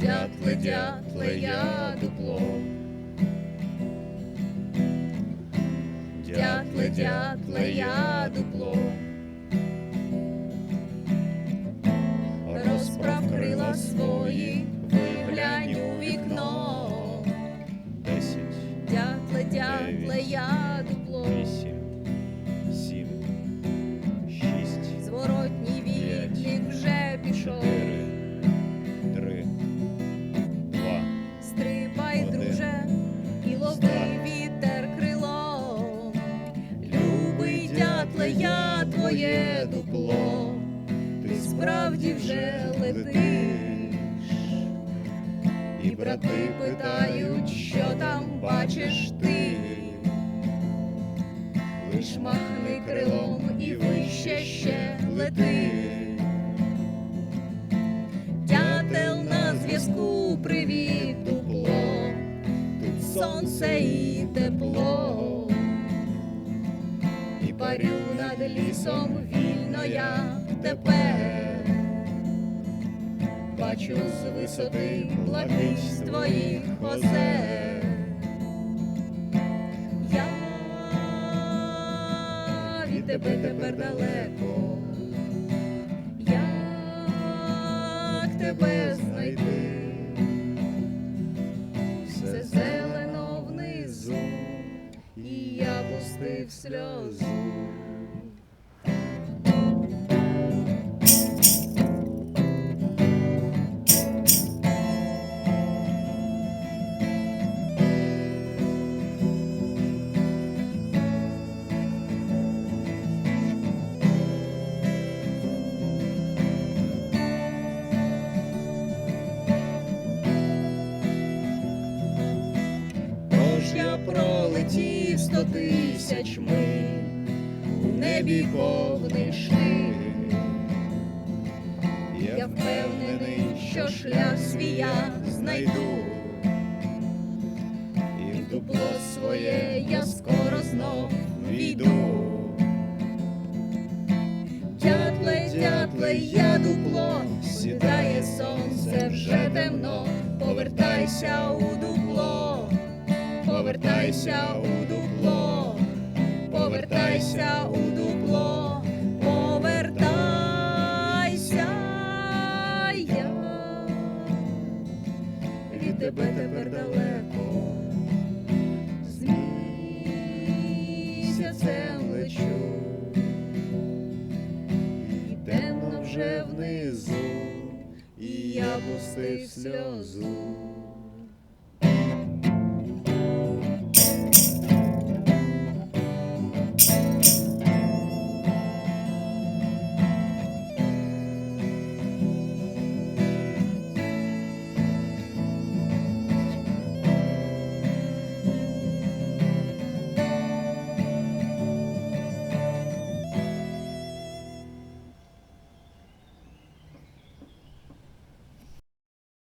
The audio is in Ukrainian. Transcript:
Дятле, дятле, я дупло. Дятле, дятле, я дупло. Розправ крила свої, виглянь у вікно. десять, Дятле, дятле, я дупло. вісім, сім, я твоє дупло. Ти справді вже летиш. І брати питають, що там бачиш ти. Лиш махни крилом і вище ще лети. Дятел на зв'язку, привіт, дупло. Тут сонце і тепло. І над лісом вільно я тепер. Бачу з висоти блакить твоїх озер. Я від тебе тепер далеко. Пустив сто тисяч миль, у небі вогнишни. Я впевнений, що шлях свій я знайду, і в дупло своє я скоро знов війду. Дятле, дятле, я дупло, сідає сонце вже темно, повертайся у дупло, повертайся у дупло, повертайся у дупло, повертайся я від тебе тепер далеко. З місяцем лечу. І темно вже внизу, і я пустив сльозу.